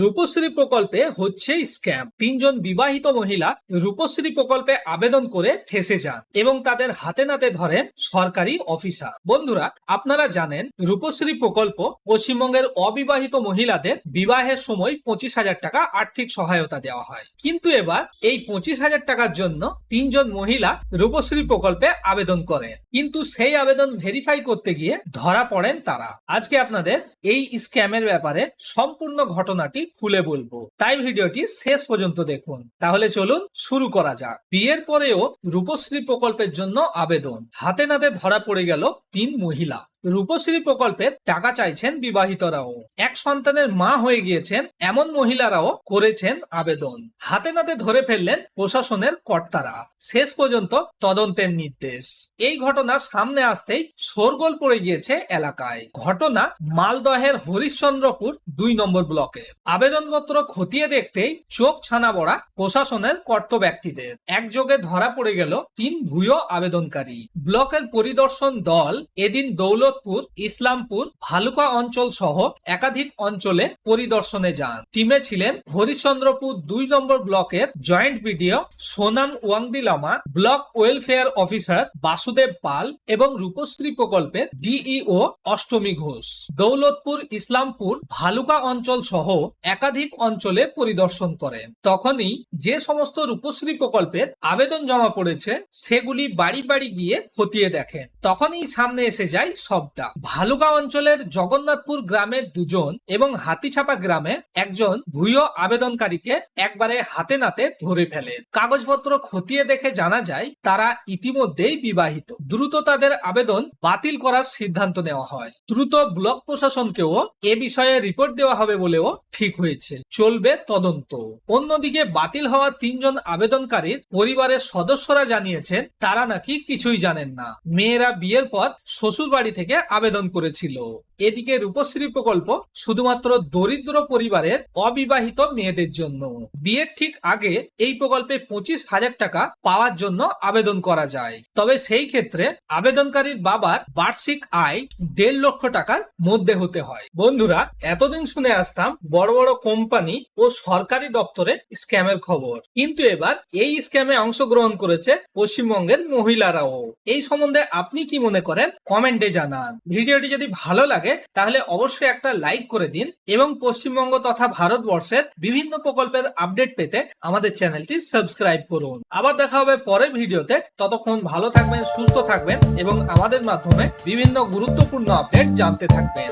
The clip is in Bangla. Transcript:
রূপশ্রী প্রকল্পে হচ্ছে স্ক্যাম তিনজন বিবাহিত মহিলা রূপশ্রী প্রকল্পে আবেদন করে ফেসে যান এবং তাদের হাতে নাতে ধরেন সরকারি অফিসার। বন্ধুরা, আপনারা জানেন রূপশ্রী প্রকল্প পশ্চিমবঙ্গের অবিবাহিত মহিলাদের বিবাহের সময় পঁচিশ হাজার টাকা আর্থিক সহায়তা দেওয়া হয়। কিন্তু এবার এই পঁচিশ হাজার টাকার জন্য তিনজন মহিলা রূপশ্রী প্রকল্পে আবেদন করেন কিন্তু সেই আবেদন ভেরিফাই করতে গিয়ে ধরা পড়েন তারা। আজকে আপনাদের এই স্ক্যামের ব্যাপারে সম্পূর্ণ ঘটনাটি খুলে বলব। তাই ভিডিওটি শেষ পর্যন্ত দেখুন। তাহলে চলুন শুরু করা যাক। বিয়ের পরেও রূপশ্রী প্রকল্পের জন্য আবেদন। হাতে নাতে ধরা পড়ে গেল তিন মহিলা। রূপশ্রী প্রকল্পের টাকা চাইছেন বিবাহিতরাও। এক সন্তানের মা হয়ে গিয়েছেন, এমন মহিলারাও করেছেন আবেদন। হাতে নাতে ধরে ফেললেন প্রশাসনের কর্তারা। শেষ পর্যন্ত তদন্তের নির্দেশ। এই ঘটনা সামনে আসতেই শোরগোল পড়ে গিয়েছে এলাকায়। ঘটনা মালদহের হরিশ্চন্দ্রপুর দুই নম্বর ব্লকে। আবেদনপত্র খতিয়ে দেখতেই চোখ ছানা বড়া প্রশাসনের কর্ত ব্যক্তিদের। একযোগে ধরা পড়ে গেল তিন ভুয়ো আবেদনকারী। ব্লকের পরিদর্শন দল এদিন দৌলতপুর ইসলামপুর, ভালুকা অঞ্চল সহ একাধিক অঞ্চলে পরিদর্শনে যান। টিমে ছিলেন হরিশ্চন্দ্রপুর দুই নম্বর ব্লকের joint BDO Sonam Wangdilama, block welfare officer Basudeb Pal এবং রূপশ্রী প্রকল্পের ডিইও অষ্টমী ঘোষ। দৌলতপুর, ইসলামপুর, ভালুকা অঞ্চল সহ একাধিক অঞ্চলে পরিদর্শন করেন। তখনই যে সমস্ত রূপশ্রী প্রকল্পের আবেদন জমা পড়েছে, সেগুলি বাড়ি বাড়ি গিয়ে খতিয়ে দেখেন। তখনই সামনে এসে যায় সবটা। ভালুকা অঞ্চলের জগন্নাথপুর গ্রামের দুজন এবং হাতিছাপা গ্রামে একজন ভুয়ো আবেদনকারীকে একবারে হাতে নাতে ধরে ফেলে। কাগজপত্র খতিয়ে দেখে জানা যায়, তারা ইতিমধ্যেই বিবাহিত। দ্রুত তাদের আবেদন বাতিল করার সিদ্ধান্ত নেওয়া হয়। দ্রুত ব্লক প্রশাসনকেও এ বিষয়ে রিপোর্ট দেওয়া হবে বলেও ঠিক হয়েছে। চলবে তদন্ত। অন্যদিকে বাতিল হওয়া তিনজন আবেদনকারীর পরিবারের সদস্যরা জানিয়েছেন, তারা নাকি কিছুই জানেন না। মেয়েরা বিয়ের পর শ্বশুর বাড়ি থেকে আবেদন করেছিল। এদিকে রূপশ্রী প্রকল্প শুধুমাত্র দরিদ্র পরিবারের অবিবাহিত মেয়েদের জন্য। বিয়ের ঠিক আগে এই প্রকল্পে পঁচিশ হাজার টাকা পাওয়ার জন্য আবেদন করা যায়। তবে সেই ক্ষেত্রে আবেদনকারীর বাবার বার্ষিক আয় দেড় লক্ষ টাকার মধ্যে হতে হয়। বন্ধুরা, এতদিন শুনে আসতাম বড় বড় কোম্পানি ও সরকারি দপ্তরে স্ক্যামের খবর। কিন্তু এবার এই স্ক্যামে অংশগ্রহণ করেছে পশ্চিমবঙ্গের মহিলারাও। এই সম্বন্ধে আপনি কি মনে করেন? কমেন্টে জানান। ভিডিওটি যদি ভালো লাগে তাহলে অবশ্যই একটা লাইক করে দিন এবং পশ্চিমবঙ্গ তথা ভারতবর্ষের বিভিন্ন প্রকল্পের আপডেট পেতে আমাদের চ্যানেলটি সাবস্ক্রাইব করুন। আবার দেখা হবে পরের ভিডিওতে। ততক্ষণ ভালো থাকবেন, সুস্থ থাকবেন এবং আমাদের মাধ্যমে বিভিন্ন গুরুত্বপূর্ণ আপডেট জানতে থাকবেন।